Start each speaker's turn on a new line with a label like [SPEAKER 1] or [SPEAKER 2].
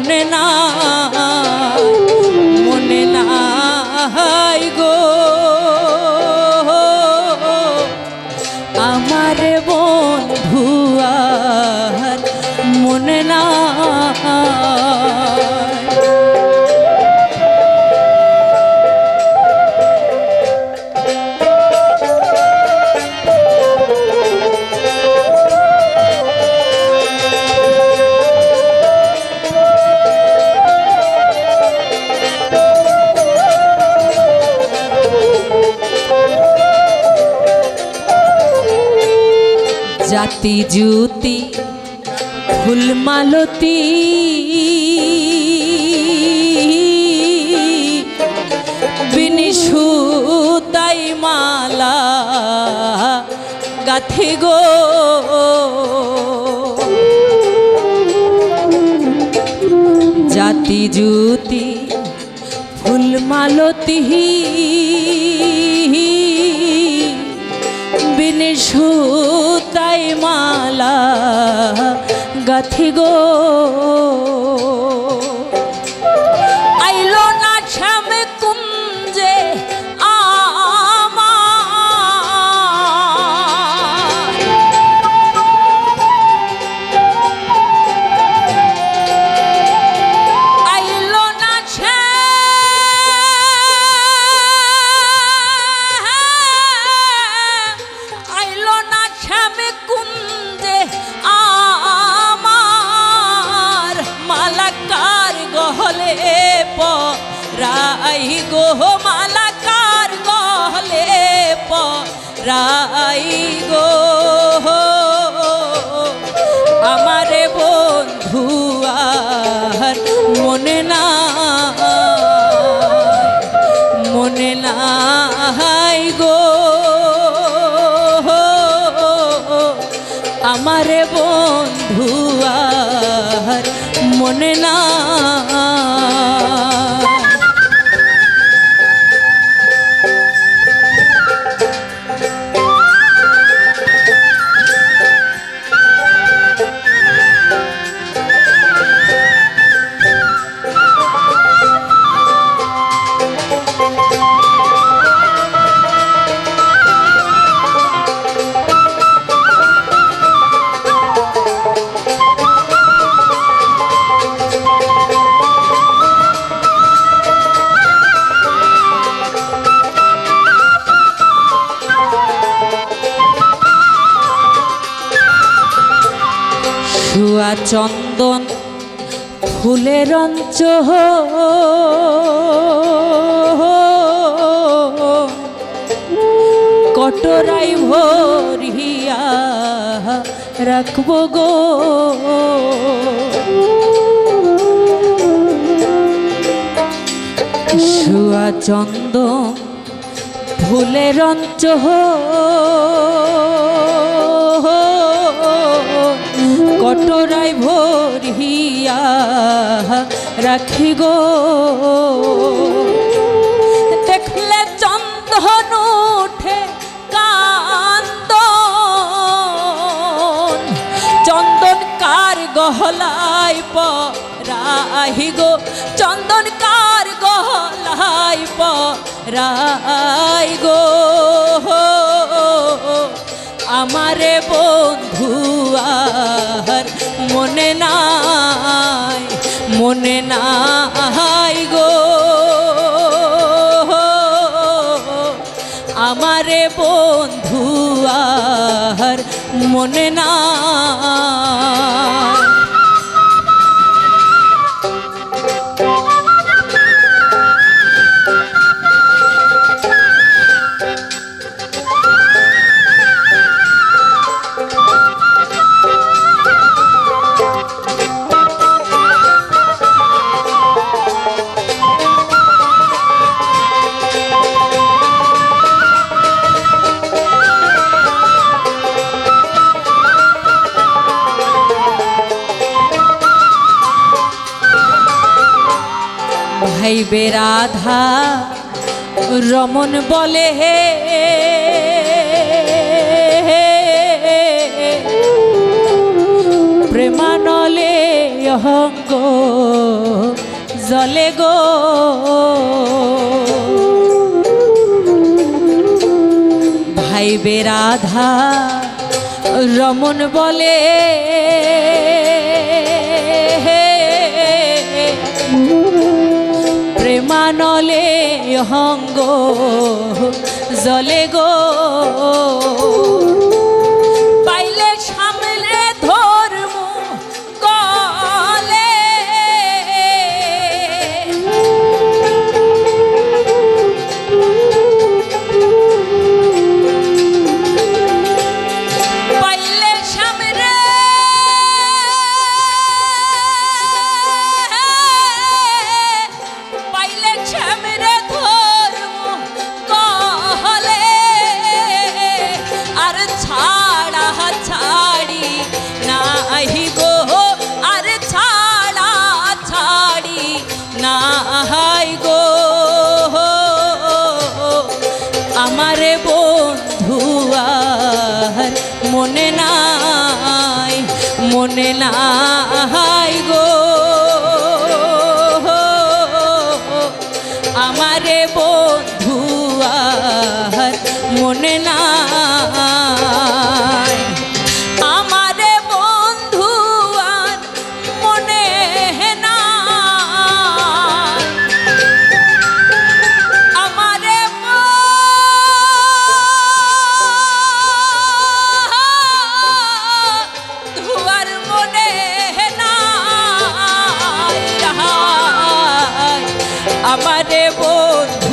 [SPEAKER 1] মনে না মনে নাই গো। আমার বন্ধু মনে না জাতি জুতি ফুলমালতি বিনিশু তাই মালা গাথি গো। জাতি জুতি ফুলমালতি বিনে সুতাই মালা গাথি গো। মনে না মনে নাই গো। আমারে বন্ধু আর মনে না শুয়া চন্দন ফুলের অঞ্চ কটরাই ভরিয়া রাখব গো। শুয়া চন্দন ফুলের অঞ্চ কটরাই ভরিয়া রাখি গো দেখলে চন্দন উঠে কান্দ চন্দন কার গহলাই পরাহি গো চন্দন কার গহলাই পরাই গো আমারে বন্ধু মনে না আহাই গো। আমারে বন্ধু আর মনে না খাইবে রাধা রমন বলে হে প্রেমানলে অহঙ্গ জলে গো। ভাইবে রাধা রমন বলে জানলে অহঙ্গ জলে গো মনে না হাই গো। আমারে বন্ধু